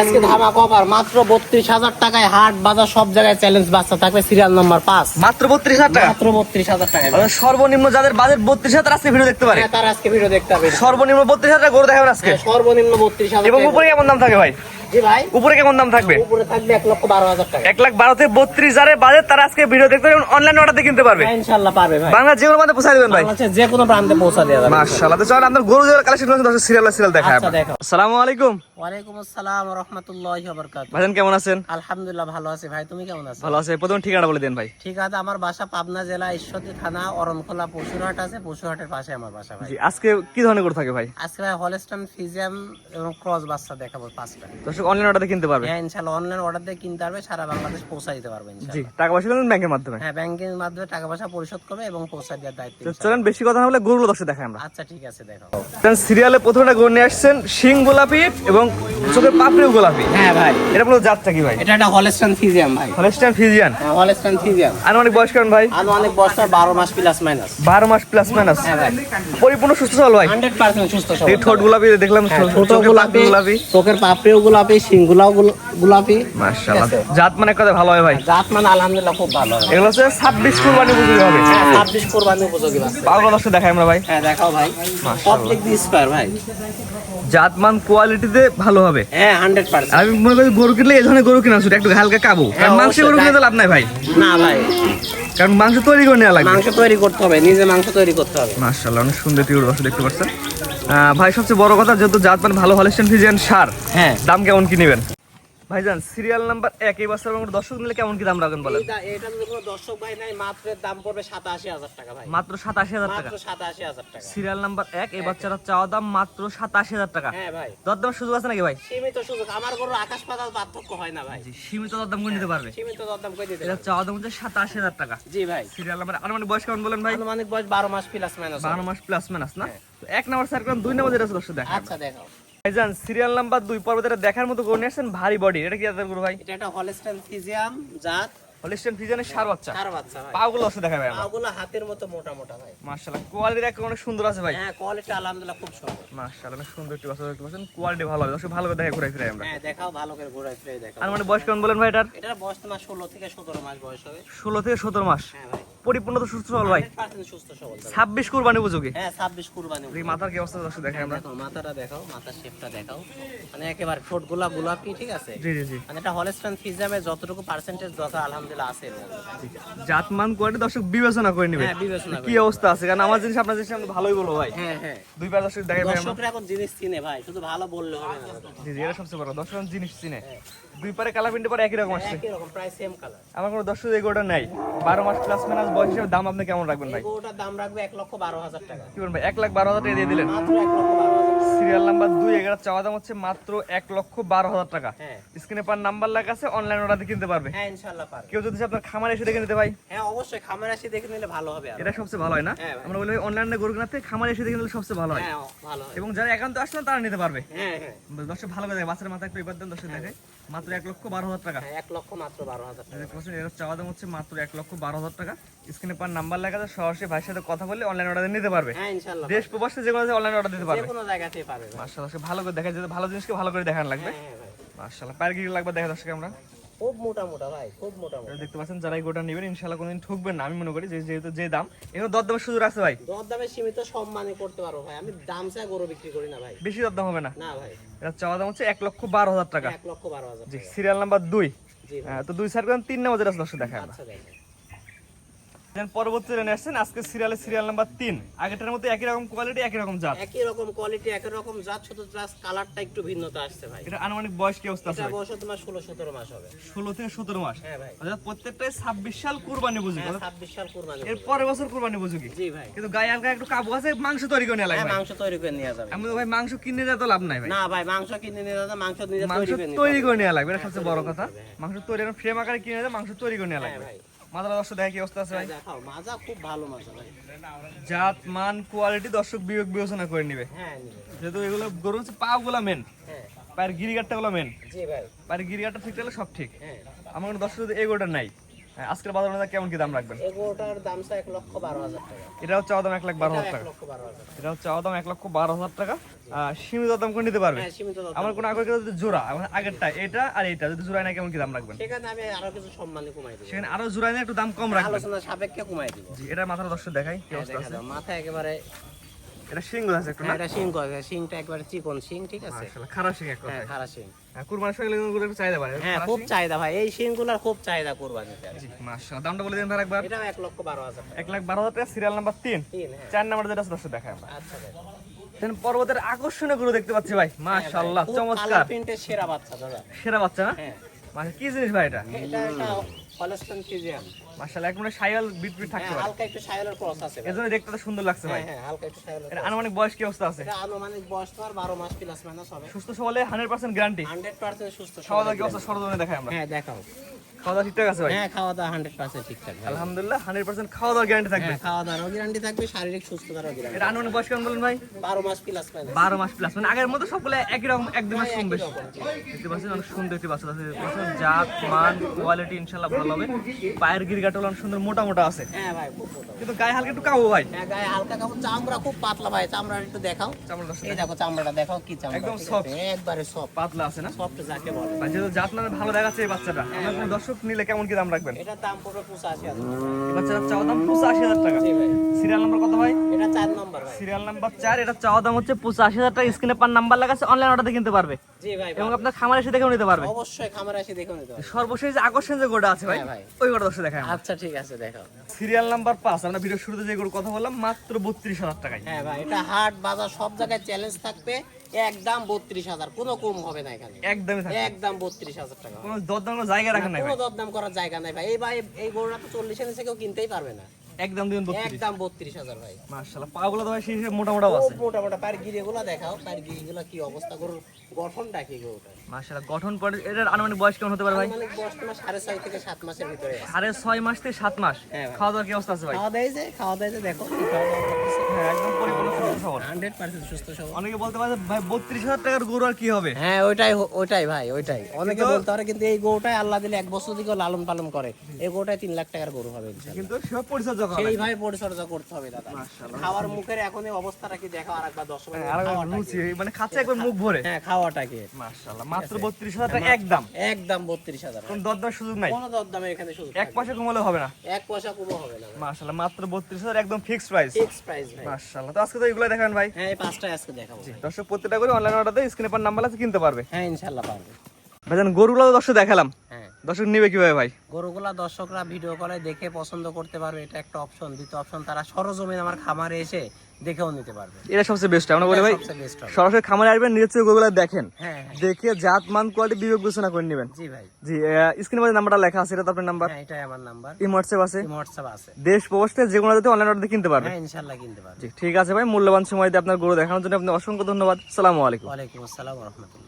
আজকে ধামা কভার মাত্র বত্রিশ হাজার টাকায় হাট বাজার সব জায়গায় চ্যালেঞ্জ বাচ্চা থাকবে সিরিয়াল নাম্বার পাঁচ। মাত্র বত্রিশ হাজার টাকা? মাত্র বত্রিশ হাজার মানে সর্বনিম্ন যাদের বাজেট বত্রিশ হাজার আজকে ভিডিও দেখতে পারে। হ্যাঁ, তার আজকে ভিডিও দেখতে হবে সর্বনিম্ন বত্রিশ হাজার টাকা গরু দেখাবেন আজকে। হ্যাঁ, সর্বনিম্ন বত্রিশ হাজার এবং টাকা। উপরে কেমন দাম থাকে ভাই? উপরে কেমন দাম থাকবে? উপরে থাকবে এক লক্ষ বারো হাজার টাকা। এক লাখ বারো থেকে বত্রিশ হাজারের বাজেট তারা আজকে ভিডিও দেখতে পারে অনলাইন অর্ডার দিয়ে কিনতে পারবে। হ্যাঁ, ইনশাল্লাহ পাবে ভাই। বাংলা যে কোনো মধ্যে পৌঁছায় দেবেন ভাই। যে কোনো প্রান্তে পৌঁছা দেওয়া যাবে। মাশাআল্লাহ। তো চল আপনার গরু কালেকশন সিরিয়াল সিরিয়াল আচ্ছা, দেখাও। আসসালামু আলাইকুম। ওয়ালাইকুম আসসালাম রহমতুল্লাহ বরকাত ভাইজান কেমন আছেন? আলহামদুলিল্লাহ ভালো আছি ভাই। তুমি কেমন আছো? ভালো আছে প্রথম ঠিকানা বলে দেন ভাই। ঠিক আছে আমার বাসা পাবনা জেলা ঈশ্বরদী থানা অরণখোলা পশুরহাট আছে। পশুরহাটের পাশে আমার বাসা ভাই। আজকে কি ধরনের গরু থাকে ভাই? আজকে ভাই হলস্টন ফিজিয়াম এবং ক্রস বাচ্চা দেখাবো পাঁচটা। দর্শক অনলাইন অর্ডার দিয়ে কিনতে পারবে। হ্যাঁ ইনশাল্লাহ অনলাইন অর্ডার দিয়ে কিনতে পারবে সারা বাংলাদেশ দিতে পারবে জি টাকা পয়সা দেবেন ব্যাংকের মাধ্যমে। হ্যাঁ ব্যাংকের মাধ্যমে টাকা পয়সা পরিশোধ করবে এবং দেওয়ার দায়িত্ব চলেন বেশি কথা না বলে গরুগুলো দর্শক দেখায় আমরা। আচ্ছা ঠিক আছে দেখো। সিরিয়ালে প্রথমে গরু নিয়ে আসছেন শিং গোলাপি এবং চোখের পাপড়িও গোলাপি। হ্যাঁ ভাই। এটা জাতটা কি ভাই? এটা একটা ভাই। হলস্টাইন ফিজিয়ান হ্যাঁ হলস্টন ফিজিয়াম আনুমানিক বয়স কেমন ভাই? আর অনেক বছর বারো মাস প্লাস মাইনাস বারো মাস প্লাস মাইনাস হ্যাঁ ভাই। পরিপূর্ণ সুস্থ সবল ভাই? হান্ড্রেড পার্সেন্ট সুস্থ সবল। এই ঠোঁট গোলাপি দেখলাম হ্যাঁ, ছোট ছোট গোলাপি গোলাপি। চোখের পাপড়িও গোলাপি গোলাপি মাশাআল্লাহ। জাত মানে কথা ভালো হয় ভাই? জাত মানে আলহামদুলিল্লাহ খুব ভালো হবে এগুলো হচ্ছে কুরবানি উপযোগী হবে। হ্যাঁ কোরবানি উপযোগী পাগল দেখাই আমরা ভাই। হ্যাঁ দেখাও ভাই। ভাই। জাত মান কোয়ালিটিতে ভালো হবে। হ্যাঁ হান্ড্রেড পার্সেন্ট আমি মনে করি গরু কিনলে এই ধরনের গরু কিনা শুধু একটু হালকা কাবু। কারণ হ্যাঁ, মাংস গরু কিনে লাভ নাই ভাই। না ভাই। কারণ মাংস তৈরি করে নেওয়া লাগবে। মাংস তৈরি করতে হবে নিজে মাংস তৈরি করতে হবে। মাশাআল্লাহ অনেক সুন্দর টিউর দর্শক দেখতে পাচ্ছেন। ভাই সবচেয়ে বড় কথা যেহেতু জাত মানে ভালো হলিস্টান ফিজিয়ান সার হ্যাঁ। দাম কেমন কি নেবেন? ভাইজান সিরিয়াল নাম্বার এক এই বছর আমার দর্শক নিলে কেমন কি দাম রাখবেন বলেন? এটা যদি কোনো দর্শক ভাই নাই মাত্র দাম পড়বে সাতাশি হাজার টাকা ভাই। মাত্র সাতাশি হাজার টাকা? মাত্র সাতাশি হাজার টাকা। সিরিয়াল নাম্বার এক এই বাচ্চাটার চাওয়া দাম মাত্র সাতাশি হাজার টাকা। হ্যাঁ ভাই। দরদাম সুযোগ আছে নাকি ভাই? সীমিত সুযোগ। আমার কোনো আকাশ পাতাল পার্থক্য হয় না ভাই। সীমিত দরদাম করে নিতে পারবে। সীমিত দরদাম করে দিতে এটা চাওয়া দাম হচ্ছে সাতাশি হাজার টাকা। জি ভাই। সিরিয়াল নাম্বার আনুমানিক বয়স কেমন বলেন ভাই? আনুমানিক বয়স বারো মাস প্লাস মাইনাস বারো মাস প্লাস মাইনাস না? তো এক নাম্বার স্যার দুই নাম্বার যেটা আছে দর্শক দেখা আচ্ছা দেখো ভাইজান সিরিয়াল নাম্বার দুই পর্বতের দেখার মতো গরু ভারী বডি এটা কি আদার গরু ভাই? এটা একটা হলস্টাইন ফিজিয়াম জাত। সার বাচ্চা। চার বাচ্চা ভাই। পাগুলো আছে দেখা ভাই পাগুলো হাতের মতো মোটা মোটা ভাই। মাশাআল্লাহ কোয়ালিটি এক অনেক সুন্দর আছে ভাই। হ্যাঁ কোয়ালিটি আলহামদুলিল্লাহ খুব সুন্দর। মাশাআল্লাহ অনেক সুন্দর একটি বাচ্চা দেখতে পাচ্ছেন। কোয়ালিটি ভালো দর্শক ভালো করে দেখে ঘুরাই ফিরাই আমরা। হ্যাঁ দেখাও ভালো করে ঘোরায় ফিরে দেখাও। আর মানে বয়স কেমন বলেন ভাই এটার? এটার বয়স তোমার ষোলো থেকে সতেরো মাস বয়স হবে। ষোলো থেকে সতেরো মাস। হ্যাঁ ভাই। পরিপূর্ণ তো সুস্থ সবল ভাই। সুস্থ সবল ছাব্বিশ কুরবানি উপযোগী। হ্যাঁ ছাব্বিশ কুরবানি মাথার কি অবস্থা দর্শক আমরা। দেখো মাথাটা দেখাও মাথার শেপটা দেখাও। মানে একেবারে ঠোঁট গোলাপি ঠিক আছে? জি জি জি। মানে এটা হলস্টাইন ফিজিয়ামে যতটুকু পার্সেন্টেজ দরকার আলহামদুলিল্লাহ আছে। জাতমান কোয়ালিটি দর্শক বিবেচনা করে নিবে। হ্যাঁ বিবেচনা কি অবস্থা আছে? কারণ আমার জিনিস আপনার জিনিস আমরা ভালোই বলব ভাই। হ্যাঁ হ্যাঁ। দুই পার দর্শক দেখে ভাই দর্শকরা এখন জিনিস চিনে ভাই। শুধু ভালো বললে হবে না। জি জি এটা সবচেয়ে বড়। দর্শক জিনিস চিনে। দুই পারে কালার প্রিন্ট পরে একই রকম আসছে। একই রকম প্রায় সেম কালার আমার কোনো দর্শক এই গোটা নাই। বারো মাস প্লাস মাইনাস বয়স হিসেবে দাম আপনি কেমন রাখবেন ভাই? ওটার দাম রাখবে এক লক্ষ বারো হাজার টাকা। কি বলবেন ভাই? এক লাখ বারো হাজার টাকা দিয়ে দিলেন। মাত্র লক্ষ হাজার সিরিয়াল নাম্বার দুই এগারো চাওয়া দাম হচ্ছে মাত্র এক লক্ষ বারো হাজার টাকা। স্ক্রিনে পার নাম্বার লেখা আছে অনলাইন অর্ডার দিয়ে কিনতে পারবে। হ্যাঁ পারবে। কেউ যদি আপনার খামার এসে দেখে নিতে ভাই। হ্যাঁ অবশ্যই খামার আসি দেখে নিলে ভালো হবে এটা সবচেয়ে ভালো হয় না? হ্যাঁ আমরা বলি অনলাইনে গরু থেকে খামার এসে দেখে নিলে সবচেয়ে ভালো হয়। হ্যাঁ ভালো এবং যারা একান্ত আসলে তারা নিতে পারবে। হ্যাঁ দর্শক ভালো করে দেখে বাচ্চার মাথা একটু এবার দেন দর্শক দেখে। মাত্র এক লক্ষ বারো হাজার টাকা। এক লক্ষ মাত্র বারো হাজার টাকা। চাওয়া দাম হচ্ছে মাত্র এক লক্ষ বারো হাজার টাকা। স্ক্রিনে পার নাম্বার লেখা আছে সরাসরি ভাইয়ের সাথে কথা বললে অনলাইন অর্ডার নিতে পারবে। হ্যাঁ দেশ প্রবাসে যে কোনো অনলাইন অর্ডার দিতে যে পারবে কোনো জায়গাতেই পারবে ভাই। ভালো করে দেখা যায় ভালো জিনিসকে ভালো করে দেখান লাগবে। হ্যাঁ হ্যাঁ ভাই। পায়ের কি লাগবে দেখা দর্শক আমরা। খুব মোটা মোটা ভাই খুব মোটা মোটা। দেখতে পাচ্ছেন যারা গোটা নেবেন ইনশাল্লাহ কোনদিন ঠকবেন না আমি মনে করি যে যেহেতু যে দাম এখানে দরদামের সুযোগ আছে ভাই। দর দামে সীমিত সম্মানে করতে পারো ভাই আমি দাম চাই গরু বিক্রি করি না ভাই। বেশি দরদাম হবে না? না ভাই। এটা চাওয়া দাম হচ্ছে এক লক্ষ বারো হাজার টাকা। এক লক্ষ বারো হাজার জি সিরিয়াল নাম্বার দুই। হ্যাঁ, তো দুই করেন তিন নাম্বার যেটা দর্শক দেখায় আচ্ছা পরবর্তী রেনে আসছেন আজকে সিরিয়ালে সিরিয়াল নাম্বার তিন। আগেটার মতো একই রকম কোয়ালিটি একই রকম জাত। একই রকম কোয়ালিটি একই রকম জাত শুধু জাস্ট কালারটা একটু ভিন্নতা আসছে ভাই। এটা আনুমানিক বয়স কি অবস্থা আছে এটা বয়স তোমার ষোলো সতেরো মাস হবে। ষোলো থেকে সতেরো মাস। হ্যাঁ ভাই। অর্থাৎ প্রত্যেকটাই ছাব্বিশ সাল কুরবানি বুঝি হ্যাঁ ছাব্বিশ সাল কুরবানি এর পরের বছর কুরবানি বুঝুকি জি ভাই। কিন্তু গায়ে হালকা একটু কাবু আছে মাংস তৈরি করে নেওয়া হ্যাঁ লাগবে মাংস তৈরি করে নিয়ে যাবে। আমি ভাই মাংস কিনে তো লাভ নাই ভাই। না ভাই মাংস কিনে নিয়ে যাবে মাংস নিজে তৈরি করে নিতে তৈরি করে নেওয়া লাগবে এটা সবচেয়ে বড় কথা। মাংস তৈরি ফ্রেম আকারে কিনে দেয় মাংস তৈরি করে হ্যাঁ লাগবে। ভাই। মাদার দর্শক দেখে কি অবস্থা আছে ভাই। দেখাও মাজা খুব ভালো মাজা ভাই। জাত মান কোয়ালিটি দর্শক বিবেক বিবেচনা করে নিবে। হ্যাঁ যেহেতু এগুলো গরু হচ্ছে পা গুলা মেন হ্যাঁ। পায়ের গিরিগাটটা গুলো মেন জি ভাই। পায়ের গিরিগাটটা ঠিক থাকলে সব ঠিক। হ্যাঁ। আমার দর্শক যদি এগোটা নাই আজকের বাজার অনুযায়ী কেমন কি দাম রাখবেন? এই দাম চাই এক লক্ষ বারো হাজার টাকা। এটা হচ্ছে দাম এক লাখ বারো হাজার টাকা। এটা হচ্ছে দাম এক লক্ষ বারো হাজার টাকা। সীমিত দাম করে নিতে পারবে? হ্যাঁ। আমার কোনো আগের যদি জোড়া আমার আগেরটা এটা আর এটা যদি জোড়ায় না কেমন কি দাম রাখবেন? সেখানে আমি আরও কিছু সম্মানে কমাই দেবো। সেখানে আরও জোড়ায় না একটু দাম কম রাখবেন। আলোচনা সাপেক্ষে কমাই দিব। জি এটা মাথার দর্শক দেখাই কি হ্যাঁ, অবস্থা আছে? মাথা একেবারে এটা আছে একটু না? হ্যাঁ, এটা শিং শিংটা একবারে চিকন শিং ঠিক আছে? মাশাআল্লাহ এক হ্যাঁ কথা খারা শিং। হ্যাঁ কুরবানির সঙ্গে এগুলো একটু চাহিদা বাড়ে হ্যাঁ খুব চাহিদা ভাই। এই শিংগুলার খুব চাহিদা কোরবানিতে জি মাশাআল্লাহ। দামটা বলে দিন একবার? এটাও এক লক্ষ বারো হাজার টাকা। এক লাখ বারো হাজার টাকা সিরিয়াল নাম্বার তিন। তিন হ্যাঁ। চার নাম্বার যেটা আছে দেখাই আমরা। আচ্ছা পর্বতের আকর্ষণীয় গরু দেখতে পাচ্ছি ভাই। মাশাআল্লাহ খুব চমৎকার। সেরা বাচ্চা দাদা। সেরা বাচ্চা না? হ্যাঁ। মানে কি জিনিস ভাই এটা? এটা হলস্টন মাশাআল্লাহ এক সাইয়াল বিট বিট থাকতে পারে। হালকা একটু ক্রস আছে। এজন্য দেখতে তো সুন্দর লাগছে ভাই। হ্যাঁ হ্যাঁ হালকা একটু এটা আনুমানিক বয়স কি অবস্থা আছে? এটা আনুমানিক বয়স তোমার বারো মাস প্লাস মাইনাস হবে। সুস্থ সবলে hundred percent guarantee hundred percent সুস্থ খাওয়া কি অবস্থা? সরজনে দেখাই আমরা। হ্যাঁ দেখাও। খাওয়া দাওয়া ঠিকঠাক আছে ভাই? হ্যাঁ খাওয়া দাওয়া হান্ড্রেড পার্সেন্ট ঠিকঠাক ভাই। আলহামদুলিল্লাহ হান্ড্রেড পার্সেন্ট খাওয়া দাওয়ার গ্যারান্টি থাকবে। হ্যাঁ খাওয়া গ্যারান্টি থাকবে শারীরিক সুস্থতারও গ্যারান্টি এটা আনুমানিক বয়স কেমন বলেন ভাই? বারো মাস প্লাস মাইনাস বারো মাস প্লাস মানে আগের মতো সবগুলো একই রকম এক দু হ্যাঁ, কম বেশি। দেখতে পাচ্ছেন অনেক সুন্দর একটি বাচ্চা আছে। জাত মান কোয়ালিটি ইনশাল্লাহ ভালো হবে। পায়ের গিরগাটা অনেক সুন্দর মোটা মোটা আছে। হ্যাঁ ভাই খুব মোটা। কিন্তু গায়ে হালকা একটু কাবো ভাই। হ্যাঁ গায়ে হালকা কাপড় চামড়া খুব পাতলা ভাই চামড়া একটু দেখাও। চামড়া এই দেখো। চামড়াটা দেখাও কি চামড়া। একদম। আছে? একবারে সফট পাতলা আছে না? সফট যাকে বলে। ভাই যেহেতু জাত ভালো দেখাচ্ছে এই বাচ্চাটা হ্যাঁ, আপনার কোনো দর্শক নিলে কেমন কি দাম রাখবেন? এটার দাম পড়বে পঁচাশি হাজার। এই বাচ্চাটার চাওয়া দাম পঁচাশি হাজার টাকা। জি ভাই। সিরিয়াল নাম্বার কত ভাই? এটা চার নম্বর ভাই। সিরিয়াল নাম্বার চার এটা চাওয়া দাম হচ্ছে পঁচাশি হাজার টাকা। স্ক্রিনে পার নাম্বার লাগাচ্ছে অনলাইন অর্ডার কিনতে পারবে। জি ভাই এবং আপনার খামার এসে দেখেও নিতে পারবে। অবশ্যই খামারে এসে দেখে নিতে হবে সর্বশেষ আকর্ষণ যে গোটা আছে হ্যাঁ ভাই। ওই গোটা দর্শক দেখায়। আচ্ছা ঠিক আছে দেখো। সিরিয়াল নাম্বার পাঁচ আমরা ভিডিও শুরুতে যে কথা বললাম মাত্র বত্রিশ হাজার টাকায়। হ্যাঁ ভাই এটা হাট বাজার সব জায়গায় চ্যালেঞ্জ থাকবে। একদম বত্রিশ হাজার কোনো কম হবে না এখানে। একদমই একদম বত্রিশ হাজার টাকা। কোনো দরদাম জায়গা রাখেন নাই কোনো ভাই। দরদাম করার জায়গা নাই ভাই। এই ভাই এই গরুটা তো চল্লিশের নিচে কেউ কিনতেই পারবে না। একদম দিবেন বত্রিশ। একদম বত্রিশ হাজার ভাই। মাশাআল্লাহ পাগুলো তো ভাই সেই মোটা মোটা আছে। মোটা মোটা পায়ের গিরে দেখাও পায়ের গিরে গুলা কি অবস্থা গরুর গঠনটা কি গরুটা মাশাআল্লাহ গঠন পড়ে এটার আনুমানিক বয়স কেমন হতে পারে ভাই? আনুমানিক বয়স তোমার সাড়ে ছয় থেকে 7 মাসের ভিতরে আছে। সাড়ে ছয় মাস থেকে সাত মাস। হ্যাঁ খাওয়া দাওয়ার কি অবস্থা আছে ভাই? খাওয়া দাওয়া খাওয়া দাওয়া যে দেখো কি খাওয়া দাওয়া করতেছে। হ্যাঁ একদম পরিপূর্ণ সবল। হান্ড্রেড পার্সেন্ট সুস্থ সবল। অনেকে বলতে পারে ভাই বত্রিশ হাজার টাকার গরু আর কি হবে? হ্যাঁ ওইটাই ওইটাই ভাই ওইটাই। অনেকে বলতে পারে কিন্তু এই গরুটাই আল্লাহ দিলে এক বছর দিকে লালন পালন করে। এই গরুটাই তিন লাখ টাকার গরু হবে কিন্তু সেভাবে পরিচর্যা করা লাগে। সেইভাবে পরিচর্যা করতে হবে দাদা। মাশাআল্লাহ। খাওয়ার মুখের এখন এই অবস্থাটা কি দেখো আর একবার দর্শক হ্যাঁ, মানে খাচ্ছে একবার মুখ ভরে। হ্যাঁ খাওয়াটাকে। মাশাআল্লাহ মাত্র বত্রিশ হাজার টাকা একদম একদম বত্রিশ হাজার কোন দরদামের সুযোগ নাই। কোনো দরদামে এখানে শুধু এক পয়সা কমালে হবে না। এক পয়সা কমও হবে না। মাশাআল্লাহ মাত্র বত্রিশ হাজার একদম ফিক্সড প্রাইস ফিক্স প্রাইস ভাই। মাশাআল্লাহ তো আজকে তো এগুলো দেখান ভাই। হ্যাঁ এই পাঁচটাই আজকে দেখাবো দর্শক প্রত্যেকটা করে অনলাইন অর্ডার দিয়ে স্ক্রিনে পার নাম্বার আছে কিনতে পারবে। হ্যাঁ ইনশাআল্লাহ পারবে। ভাইজান গরুগুলো দর্শক দেখালাম। দর্শক নিবে কীভাবে ভাই? গরুগুলা দর্শকরা ভিডিও কলে দেখে পছন্দ করতে পারবে এটা একটা অপশন দ্বিতীয় অপশন তারা সরজমিন আমার খামারে এসে দেখেও নিতে পারবে। এটা সবচেয়ে বেস্ট আমরা বলি ভাই সরাসরি খামারে আসবেন নিজের চোখে গরুগুলো দেখেন। হ্যাঁ হ্যাঁ। দেখে জাত মান কোয়ালিটি বিবেক বিবেচনা করে নেবেন। জি ভাই। জি স্ক্রিনে মধ্যে নাম্বারটা লেখা আছে এটা তো আপনার নাম্বার হ্যাঁ এটাই আমার নাম্বার এই হোয়াটসঅ্যাপ আছে? হোয়াটসঅ্যাপ আছে। দেশ প্রবাসে যে কোনো জায়গাতে অনলাইন অর্ডার কিনতে পারবে। হ্যাঁ ইনশাল্লাহ কিনতে পারবে। জি ঠিক আছে ভাই মূল্যবান সময় দিয়ে আপনার গরু দেখানোর জন্য আপনি অসংখ্য ধন্যবাদ। সালামু আলাইকুম। ওয়া আলাইকুম আসসালাম রহমতুল্লাহ।